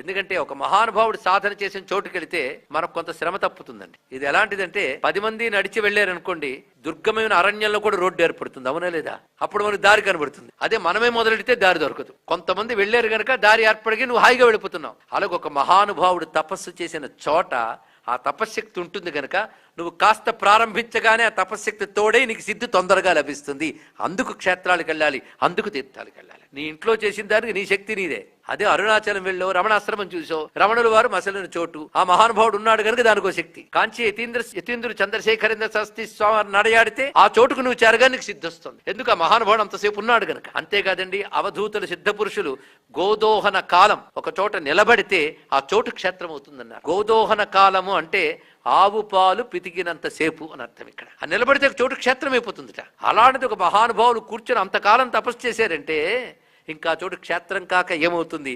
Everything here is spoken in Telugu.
ఎందుకంటే ఒక మహానుభావుడు సాధన చేసిన చోటుకి వెళితే మనకు కొంత శ్రమ తప్పుతుందండి. ఇది ఎలాంటిదంటే పది మంది నడిచి వెళ్ళారనుకోండి దుర్గమైన అరణ్యంలో కూడా రోడ్డు ఏర్పడుతుంది. అవునా లేదా? అప్పుడు మనకు దారి కనబడుతుంది. అదే మనమే మొదలెడితే దారి దొరకదు. కొంతమంది వెళ్ళారు గనక దారి ఏర్పడికి నువ్వు హాయిగా వెళ్ళిపోతున్నావు. అలాగే ఒక మహానుభావుడు తపస్సు చేసిన చోట ఆ తపశ్శక్తి ఉంటుంది గనక నువ్వు కాస్త ప్రారంభించగానే ఆ తపశ్శక్తి తోడే నీకు సిద్ధి తొందరగా లభిస్తుంది. అందుకు క్షేత్రాలకు వెళ్ళాలి అందుకు తీర్థాలకు వెళ్ళాలి. నీ ఇంట్లో చేసిన దానికి నీ శక్తి నీదే. అదే అరుణాచలం వెళ్ళో రమణాశ్రమం చూసో రమణుల వారు మసలిన చోటు. ఆ మహానుభావుడు ఉన్నాడు కనుక దానికో శక్తి. కాంచి యతీంద్ర యతీంద్రుడు చంద్రశేఖరేంద్ర శాస్త్రి స్వామి నడయాడితే ఆ చోటుకు నువ్వు చేరగా నీకు సిద్ధిస్తుంది. ఎందుకు? ఆ మహానుభావుడు అంతసేపు ఉన్నాడు కనుక. అంతేకాదండి అవధూతుల సిద్ధ పురుషులు గోదోహన కాలం. ఒక చోట నిలబడితే ఆ చోటు క్షేత్రం అవుతుందన్నారు గోదోహన కాలము అంటే ఆవు పాలు పితికినంత సేపు అని అర్థం ఇక్కడ. ఆ నిలబడితే చోటు క్షేత్రం అయిపోతుందిట అలాంటిది ఒక మహానుభావులు కూర్చొని అంతకాలం తపస్సు చేశారంటే ఇంకా చోటు క్షేత్రం కాక ఏమవుతుంది?